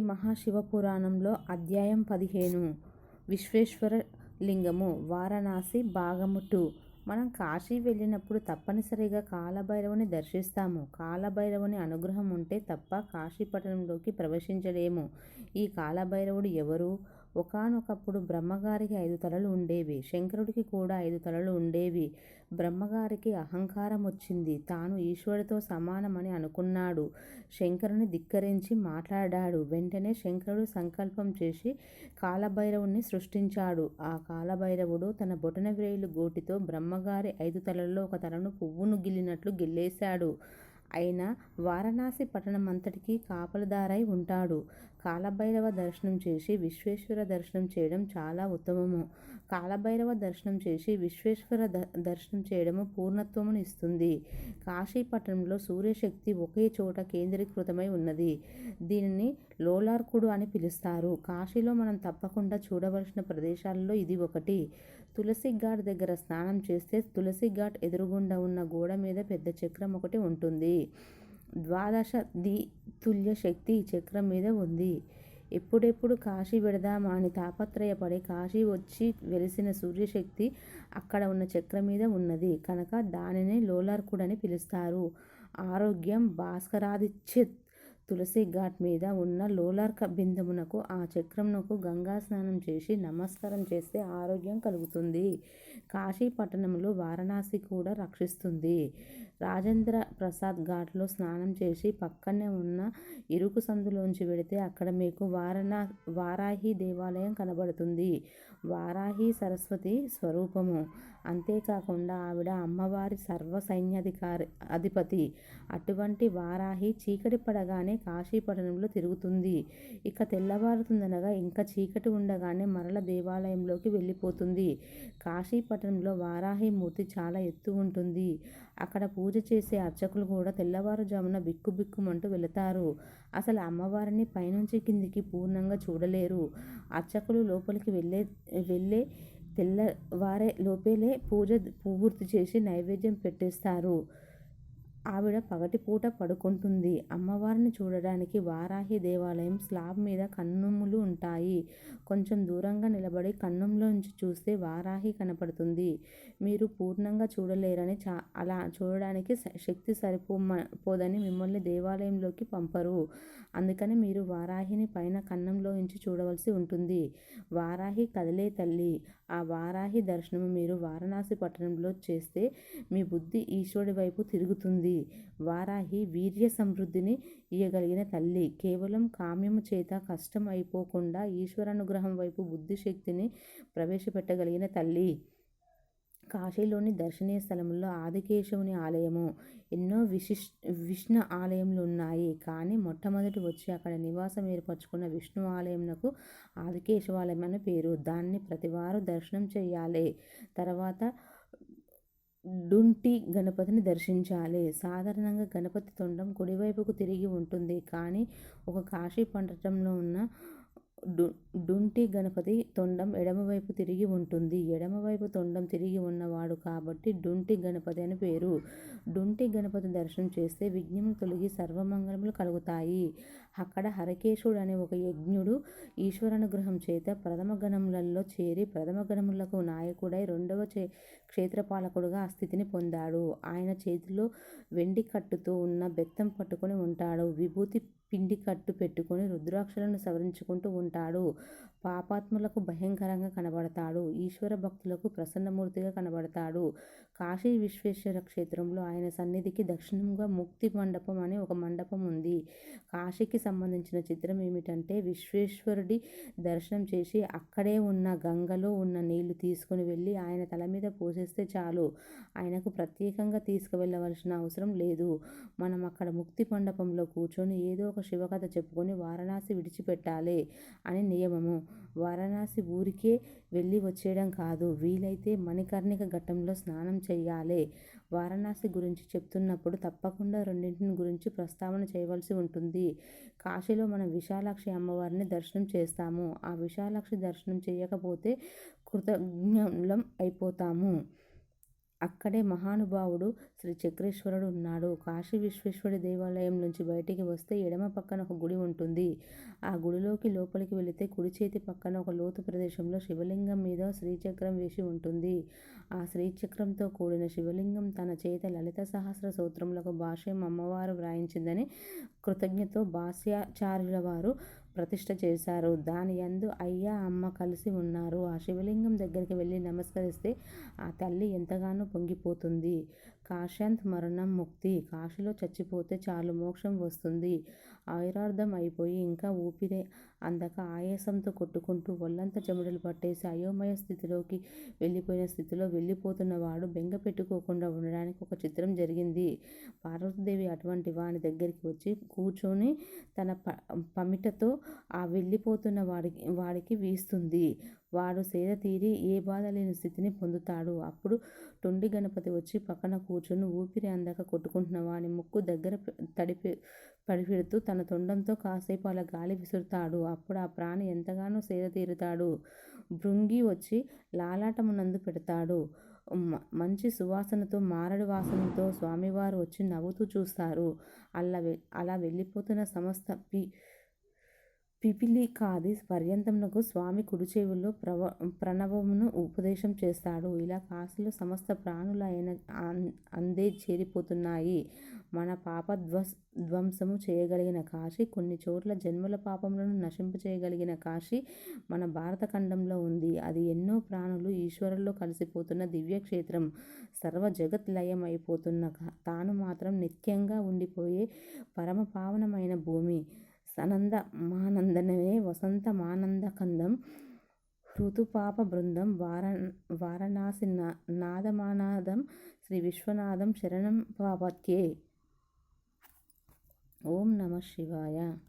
మహాశివపురాణంలో అధ్యాయం పదిహేను. విశ్వేశ్వర లింగము వారణాసి భాగము టూ మనం కాశీ వెళ్ళినప్పుడు తప్పనిసరిగా కాలభైరవుని దర్శిస్తాము. కాలభైరవుని అనుగ్రహం ఉంటే తప్ప కాశీపట్టణంలోకి ప్రవేశించలేము. ఈ కాలభైరవుడు ఎవరు? ఒకానొకప్పుడు బ్రహ్మగారికి ఐదు తలలు ఉండేవి. శంకరుడికి కూడా ఐదు తలలు ఉండేవి. బ్రహ్మగారికి అహంకారం వచ్చింది తాను ఈశ్వరుడితో సమానమని అనుకున్నాడు. శంకరుని ధిక్కరించి మాట్లాడాడు. వెంటనే శంకరుడు సంకల్పం చేసి కాలభైరవుణ్ణి సృష్టించాడు. ఆ కాలభైరవుడు తన బొటన బొటనవ్రేలు గోటితో బ్రహ్మగారి ఐదు తలల్లో ఒక తలను పువ్వును గిల్లినట్లు గిల్లేశాడు. అయినా వారణాసి పట్టణమంతటికీ కాపలదారై ఉంటాడు. కాలభైరవ దర్శనం చేసి విశ్వేశ్వర దర్శనం చేయడం చాలా ఉత్తమము. కాలభైరవ దర్శనం చేసి విశ్వేశ్వర ద దర్శనం చేయడము పూర్ణత్వమును ఇస్తుంది. కాశీపట్టణంలో సూర్యశక్తి ఒకే చోట కేంద్రీకృతమై ఉన్నది. దీనిని లోలార్కుడు అని పిలుస్తారు. కాశీలో మనం తప్పకుండా చూడవలసిన ప్రదేశాలలో ఇది ఒకటి. తులసి ఘాట్ దగ్గర స్నానం చేస్తే తులసి ఘాట్ ఎదురుగుండా ఉన్న గోడ మీద పెద్ద చక్రం ఒకటి ఉంటుంది. ద్వాదశ ది తుల్య శక్తి ఈ చక్రం మీద ఉంది. ఎప్పుడెప్పుడు కాశీ పెడదామా అని తాపత్రయపడి కాశీ వచ్చి వెలిసిన సూర్యశక్తి అక్కడ ఉన్న చక్రం మీద ఉన్నది. కనుక దానిని లోలార్కుడని పిలుస్తారు. ఆరోగ్యం భాస్కరాదిచ్యత్ తులసి ఘాట్ మీద ఉన్న లోలార్క బిందమునకు ఆ చక్రమునకు గంగా స్నానం చేసి నమస్కారం చేస్తే ఆరోగ్యం కలుగుతుంది. కాశీ పట్టణంలో వారణాసి కూడా రక్షిస్తుంది. రాజేంద్ర ప్రసాద్ ఘాట్లో స్నానం చేసి పక్కనే ఉన్న ఇరుకు సందులోంచి వెడితే అక్కడ మీకు వారణా వారాహి దేవాలయం కనబడుతుంది. వారాహి సరస్వతి స్వరూపము. అంతేకాకుండా ఆవిడ అమ్మవారి సర్వ సైన్యాధికారి అధిపతి. అటువంటి వారాహి చీకటి పడగానే కాశీపట్టణంలో తిరుగుతుంది. ఇక తెల్లవారుతుందనగా ఇంకా చీకటి ఉండగానే మరల దేవాలయంలోకి వెళ్ళిపోతుంది. కాశీపట్టణంలో వారాహి మూర్తి చాలా ఎత్తు ఉంటుంది. అక్కడ పూజ చేసే అర్చకులు కూడా తెల్లవారుజామున బిక్కుబిక్కుమంటూ వెళతారు. అసలు అమ్మవారిని పైనుంచి కిందికి పూర్ణంగా చూడలేరు. అర్చకులు లోపలికి వెళ్ళే వెళ్ళే తెల్లవారే లోపలే పూజ పూర్తి చేసి నైవేద్యం పెట్టేస్తారు. ఆవిడ పగటిపూట పడుకుంటుంది. అమ్మవారిని చూడడానికి వారాహి దేవాలయం స్లాబ్ మీద కన్నుములు ఉంటాయి. కొంచెం దూరంగా నిలబడి కన్నుంలోంచి చూస్తే వారాహి కనపడుతుంది. మీరు పూర్ణంగా చూడలేరని చా అలా చూడడానికి శక్తి సరిపోదని మిమ్మల్ని దేవాలయంలోకి పంపరు. అందుకని మీరు వారాహిని పైన కన్నంలోంచి చూడవలసి ఉంటుంది. వారాహి కదిలే తల్లి ఆ వారాహి దర్శనం మీరు వారణాసి పట్టణంలో చేస్తే మీ బుద్ధి ఈశ్వరుడి వైపు తిరుగుతుంది. వారాహి వీర్య సమృద్ధిని ఇయ్యగలిగిన తల్లి. కేవలం కామ్యము చేత కష్టం అయిపోకుండా ఈశ్వరానుగ్రహం వైపు బుద్ధిశక్తిని ప్రవేశపెట్టగలిగిన తల్లి. కాశీలోని దర్శనీయ స్థలంలో ఆదికేశవుని ఆలయము. ఎన్నో విశిష్ విష్ణు ఆలయములు ఉన్నాయి. కానీ మొట్టమొదటి వచ్చి అక్కడ నివాసం ఏర్పరచుకున్న విష్ణు ఆలయంకు ఆదికేశవాలయం అని పేరు. దాన్ని ప్రతివారు దర్శనం చేయాలి తర్వాత డుంటి గణపతిని దర్శించాలి. సాధారణంగా గణపతి తొండం కుడివైపుకు తిరిగి ఉంటుంది. కానీ ఒక కాశీ పట్టణంలో ఉన్న డు డుంటి గణపతి తొండం ఎడమవైపు తిరిగి ఉంటుంది. ఎడమవైపు తొండం తిరిగి ఉన్నవాడు కాబట్టి డుంటి గణపతి అని పేరు. డుంటి గణపతి దర్శనం చేస్తే విఘ్నములు తొలగి సర్వమంగళములు కలుగుతాయి. అక్కడ హరకేశుడు అనే ఒక యజ్ఞుడు ఈశ్వరానుగ్రహం చేత ప్రథమ గణములలో చేరి ప్రథమ గణములకు నాయకుడై రెండవ చే క్షేత్రపాలకుడుగా ఆ స్థితిని పొందాడు. ఆయన చేతిలో వెండి కట్టుతో ఉన్న బెత్తం పట్టుకొని ఉంటాడు. విభూతి పిండి కట్టు పెట్టుకొని రుద్రాక్షలను సవరించుకుంటూ ఉంటాడు. పాపాత్ములకు భయంకరంగా కనబడతాడు. ఈశ్వర భక్తులకు ప్రసన్నమూర్తిగా కనబడతాడు. కాశీ విశ్వేశ్వర క్షేత్రంలో ఆయన సన్నిధికి దక్షిణంగా ముక్తి మండపం అనే ఒక మండపం ఉంది. కాశీకి సంబంధించిన చిత్రం ఏమిటంటే విశ్వేశ్వరుడి దర్శనం చేసి అక్కడే ఉన్న గంగలో ఉన్న నీళ్ళు తీసుకుని వెళ్ళి ఆయన తల మీద పోసేస్తే చాలు. ఆయనకు ప్రత్యేకంగా తీసుకువెళ్ళవలసిన అవసరం లేదు. మనం అక్కడ ముక్తి మండపంలో కూర్చొని ఏదో ఒక శివకథ చెప్పుకొని వారణాసి విడిచిపెట్టాలి అని నియమము. వారణాసి ఊరికే వెళ్ళి వచ్చేయడం కాదు. వీలైతే మణికర్ణిక ఘట్టంలో స్నానం చేయాలి. వారణాసి గురించి చెప్తున్నప్పుడు తప్పకుండా రెండింటిని గురించి ప్రస్తావన చేయవలసి ఉంటుంది. కాశీలో మనం విశాలాక్షి అమ్మవారిని దర్శనం చేస్తాము. ఆ విశాలాక్షి దర్శనం చేయకపోతే కృతజ్ఞలం అయిపోతాము. అక్కడే మహానుభావుడు శ్రీ చక్రేశ్వరుడు ఉన్నాడు. కాశీ విశ్వేశ్వరుడి దేవాలయం నుంచి బయటికి వస్తే ఎడమ పక్కన ఒక గుడి ఉంటుంది. ఆ గుడిలోకి లోపలికి వెళితే కుడి చేతి పక్కన ఒక లోతు ప్రదేశంలో శివలింగం మీద శ్రీచక్రం వేసి ఉంటుంది. ఆ శ్రీచక్రంతో కూడిన శివలింగం తన చేత లలిత సహస్ర సూత్రములకు భాష్యం అమ్మవారు వ్రాయించిందని కృతజ్ఞతతో భాష్యాచార్యులవారు ప్రతిష్ట చేశారు. దాని యందు అయ్య, అమ్మ కలిసి ఉన్నారు. ఆ శివలింగం దగ్గరికి వెళ్ళి నమస్కరిస్తే ఆ తల్లి ఎంతగానో పొంగిపోతుంది. కాశాంత్ మరణం ముక్తి కాశీలో చచ్చిపోతే చాలు మోక్షం వస్తుంది. ఆయురార్థం అయిపోయి ఇంకా ఊపిరి అందక ఆయాసంతో కొట్టుకుంటూ ఒళ్ళంతా చెమటలు పట్టేసి అయోమయ స్థితిలోకి వెళ్ళిపోయిన స్థితిలో వెళ్ళిపోతున్నవాడు బెంగ పెట్టుకోకుండా ఉండడానికి ఒక చిత్రం జరిగింది. పార్వతీదేవి అటువంటి వాని దగ్గరికి వచ్చి కూర్చొని తన ప పమిటతో ఆ వెళ్ళిపోతున్న వాడికి వాడికి వీస్తుంది. వాడు సేద తీరి ఏ బాధ లేని స్థితిని పొందుతాడు. అప్పుడు తొండి గణపతి వచ్చి పక్కన కూర్చొని ఊపిరి అందక కొట్టుకుంటున్న వాని ముక్కు దగ్గర తడిపెడుతూ తన తొండంతో కాసేపు అలా గాలి విసురుతాడు. అప్పుడు ఆ ప్రాణి ఎంతగానో సేద తీరుతాడు భృంగి వచ్చి లాలాటమునందు పెడతాడు. మంచి సువాసనతో మారడు వాసనతో స్వామివారు వచ్చి నవ్వుతూ చూస్తారు. అలా అలా వెళ్ళిపోతున్న సమస్త పిపిలి కాది పర్యంతమునకు స్వామి కుడిచెవిలో ప్రణవమును ఉపదేశం చేస్తాడు. ఇలా కాశీలో సమస్త ప్రాణులైన అందే చేరిపోతున్నాయి. మన పాపధ్వంసము చేయగలిగిన కాశీ, కొన్ని చోట్ల జన్మల పాపములను నశింపచేయగలిగిన కాశీ మన భారత ఖండంలో ఉంది. అది ఎన్నో ప్రాణులు ఈశ్వరుల్లో కలిసిపోతున్న దివ్యక్షేత్రం. సర్వ జగత్ లయం తాను మాత్రం నిత్యంగా ఉండిపోయే పరమ పావనమైన భూమి. సనంద మానందనమే వసంత మానంద కందం ఋతుపాప బృందం వార వారణాసి నాదమానాదం శ్రీ విశ్వనాథం శరణం పాపత్యే. ఓం నమ శివాయ.